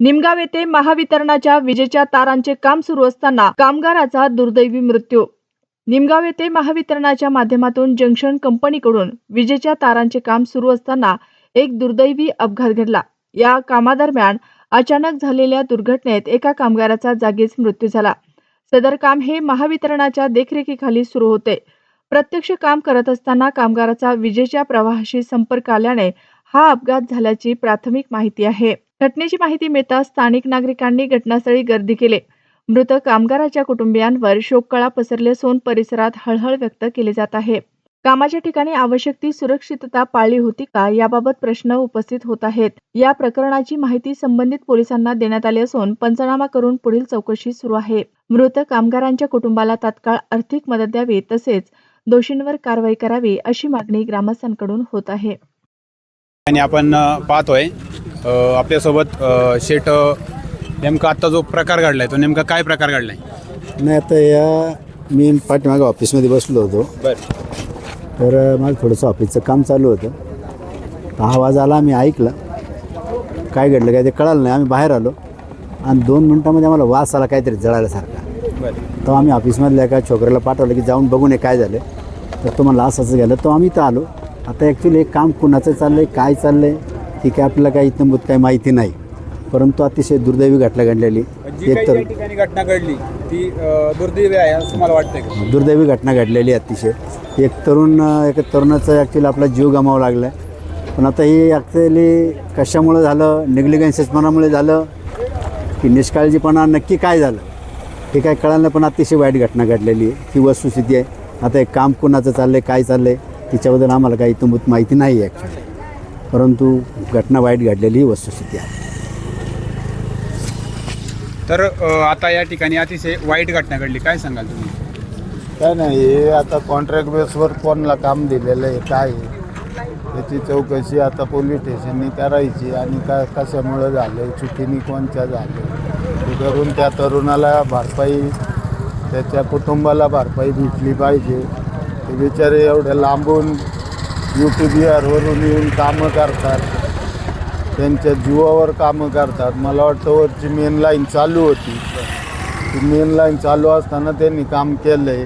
निमगाव येथे महावितरणाच्या विजेच्या तारांचे काम सुरू असताना कामगाराचा दुर्दैवी मृत्यू. निमगाव येथे महावितरणाच्या माध्यमातून जंक्शन कंपनीकडून विजेच्या तारांचे काम सुरू असताना एक दुर्दैवी अपघात घडला. या कामादरम्यान अचानक झालेल्या दुर्घटनेत एका कामगाराचा जागीच मृत्यू झाला. सदर काम हे महावितरणाच्या देखरेखीखाली सुरू होते. प्रत्यक्ष काम करत असताना कामगाराचा विजेच्या प्रवाहाशी संपर्क आल्याने हा अपघात झाल्याची प्राथमिक माहिती आहे. घटनेची माहिती मिळताच स्थानिक नागरिकांनी घटनास्थळी गर्दी केली. मृत कामगाराच्या कुटुंबियांवर शोककळा पसरली असून परिसरात हळहळ व्यक्त केली जात आहे. कामाच्या ठिकाणी आवश्यक ती सुरक्षितता पाळली होती का याबाबत प्रश्न उपस्थित होत आहेत. या प्रकरणाची माहिती संबंधित पोलिसांना देण्यात आली असून पंचनामा करून पुढील चौकशी सुरू आहे. मृत कामगारांच्या कुटुंबाला तात्काळ आर्थिक मदत द्यावी तसेच दोषींवर कारवाई करावी अशी मागणी ग्रामस्थांकडून होत आहे. आणि आपण पाहतोय आपल्यासोबत शेट नेमका आत्ता जो प्रकार घडलाय तो नेमका काय प्रकार घडलाय? नाही आता या मी पाठीमागं ऑफिसमध्ये बसलो होतो. बर. तर माझं थोडंसं ऑफिसचं काम चालू होतं. तर आवाज आला आम्ही ऐकला. काय घडलं काय ते कळालं नाही. आम्ही बाहेर आलो. आणि दोन मिनटामध्ये आम्हाला वास आला काहीतरी जळाल्यासारखा. बर तेव्हा आम्ही ऑफिसमधल्या एका छोकऱ्याला पाठवलं की जाऊन बघून ये काय झालं तर तो म्हणला असं गेलं तो आम्ही इथं आलो. आता ॲक्च्युली एक काम कुणाचं चाललं आहे काय चाललं आहे ही काय आपल्याला काही इतंभूत काही माहिती नाही. परंतु अतिशय दुर्दैवी घटना घडलेली. जी एक काही तर या ठिकाणी घटना घडली ती अ, दुर्दैवी आहे असं मला वाटतंय का? दुर्दैवी घटना घडलेली आहे अतिशय. एक तरुण एक तरुणाचा ॲक्च्युली आपला जीव गमावा लागला आहे पण आता ही ॲक्च्युली कशामुळं झालं निग्लिगन्सेसपणामुळे झालं की निष्काळजीपणा नक्की काय झालं हे काय कळलं नाही पण अतिशय वाईट घटना घडलेली आहे. ही वस्तुस्थिती आहे. आता एक काम कुणाचं चाललं आहे काय चाललं आहे तिच्याबद्दल आम्हाला काही इतंभूत माहिती नाही आहे ॲक्च्युली परंतु घटना वाईट घडलेली ही वस्तुस्थिती आहे. तर अ, आता या ठिकाणी अतिशय वाईट घटना घडली. काय सांगाल तुम्ही? काय नाही हे आता कॉन्ट्रॅक्ट बेसवर कोणला काम दिलेलं आहे काय आहे? त्याची चौकशी आता पोलीस स्टेशननी करायची आणि का कशामुळं झालं चुकीने कोणच्या झालं ते करून त्या तरुणाला भरपाई त्याच्या कुटुंबाला भरपाई भेटली पाहिजे. ते बिचारे एवढे लांबून यू पी बिहारवरून येऊन कामं करतात. त्यांच्या जीवावर कामं करतात. मला वाटतं वरची मेन लाईन चालू होती. ती मेन लाईन चालू असताना त्यांनी काम केलं आहे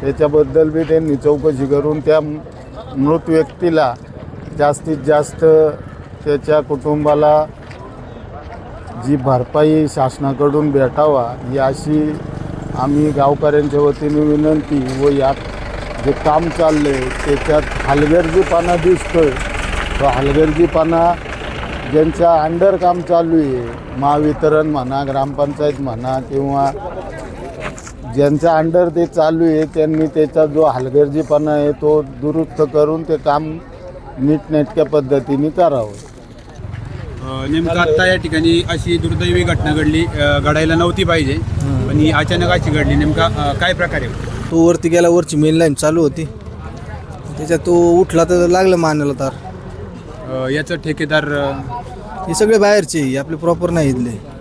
त्याच्याबद्दल बी त्यांनी चौकशी करून त्या मृत व्यक्तीला जास्तीत जास्त त्याच्या कुटुंबाला जी भरपाई शासनाकडून भेटावा ही अशी आम्ही गावकऱ्यांच्या वतीने विनंती व यात जे काम चाललं आहे त्याच्यात हलगर्जीपणा दिसतोय. तो हलगर्जीपणा ज्यांच्या अंडर काम चालू आहे महावितरण म्हणा ग्रामपंचायत म्हणा किंवा ज्यांच्या अंडर ते चालू आहे त्यांनी त्याचा जो हलगर्जीपणा आहे तो दुरुस्त करून ते काम नीटनेटक्या पद्धतीने करावं. नेमकं आत्ता या ठिकाणी अशी दुर्दैवी घटना घडली. घडायला नव्हती पाहिजे पण ही अचानक अशी घडली. नेमका काय प्रकारे तो वरती गेला वरची मेन लाईन चालू होती. त्याच्यात तो उठला तर लागलं मानाला तार. अ, याचं ठेकेदार अ, हे सगळे बाहेरचे आपले प्रॉपर नाही इथले.